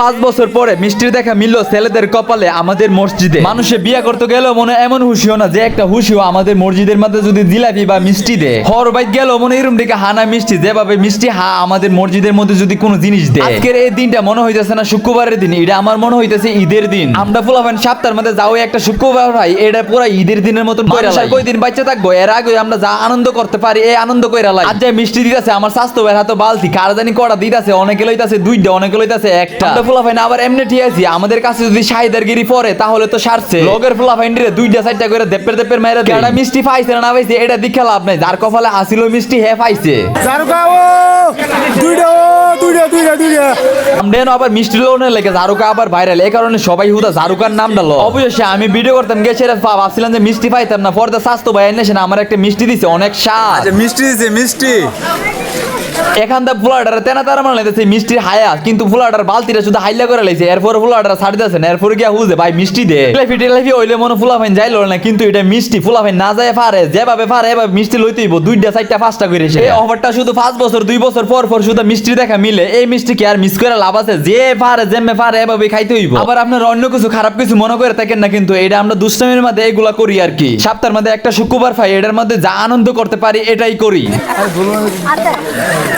পাঁচ বছর পরে মিষ্টির দেখা মিলল ছেলেদের কপালে আমাদের মসজিদে। মানুষে বিয়ে করতে গেলেও মনে এমন হুশিও না যে একটা হুশিও আমাদের মসজিদের মধ্যে যদি জিলাপি বা মিষ্টি দে হর বাইক গেল মনে এরম দিকে হানা মিষ্টি যেভাবে মিষ্টি হা আমাদের মসজিদের মধ্যে যদি কোনো জিনিস দেয়। আজকের এই দিনটা মনে হইতেছে না শুক্রবারের দিন এটা আমার মনে হইতেছে ঈদের দিন। আমরা ফুলাফান সপ্তাহের মধ্যে যাও একটা শুক্রবার ভাই এটা পুরো ঈদের দিনের মতন কই দিন বাচ্চা থাকব? এর আগে আমরা যা আনন্দ করতে পারি এই আনন্দ কইরা লাগে আজ যে মিষ্টি দিতেছে আমার স্বাস্থ্য বের হাতে বালতি কার জানি কটা দিতেছে অনেকে লইতাছে দুইটা অনেকে লইতাছে একটা। ফুলাফাইন আবার এমনি ঠিক আছি আমাদের কাছে যদি সাইদার গিরি পরে তাহলে তো সারছে। লগের ফুলাফাইন রে দুইটা চারটা করে দেপের দেপের মেরে দেয় এটা মিষ্টি পাইছে না পাইছে এটা দেখে লাভ নাই। যার কপালে আসিল মিষ্টি হে পাইছে। জারুকা ও! দুইটা দুইটা দুইটা দুইটা। আমরা আবার মিষ্টি লোনের লেগে জারুকা আবার ভাইরাল। এই কারণে সবাই হুদা জারুকার নাম ডালো। অবশ্যই আমি ভিডিও করতাম গেছে ভাবছিলাম যে মিষ্টি পাইতাম না। পরে স্বাস্থ্য ভাই আমার একটা মিষ্টি দিছে অনেক স্বাদ। আচ্ছা মিষ্টি দিছে মিষ্টি। এখান থেকে ফুলাডার তেনা তারা মানে লাইতেছে মিষ্টির হায়া কিন্তু ফুলাডার বালতিটা শুধু হাইলা করে লাইছে এরপর ফুলাডার ছাড়ি দিতেছে না এরপর গিয়া হুজে ভাই মিষ্টি দে। টেলাফি টেলাফি হইলে মনে ফুলাফাইন যাইলো না কিন্তু এটা মিষ্টি ফুলাফাইন না যায় পারে যেভাবে পারে এভাবে মিষ্টি লইতে হইব। দুইটা চারটা পাঁচটা করে সে। এই অফারটা শুধু পাঁচ বছর দুই বছর পর পর শুধু মিষ্টি দেখা মিলে এই মিষ্টি কি আর মিস করে লাভ আছে? যে পারে যেমে পারে এভাবে খাইতে হইব। আবার আপনার অন্য কিছু খারাপ কিছু মনে করে থাকেন না কিন্তু এটা আমরা দুষ্টামির মধ্যে এগুলা করি আর কি। সপ্তাহের মধ্যে একটা শুক্রবার পাই এটার মধ্যে যা আনন্দ করতে পারি এটাই করি।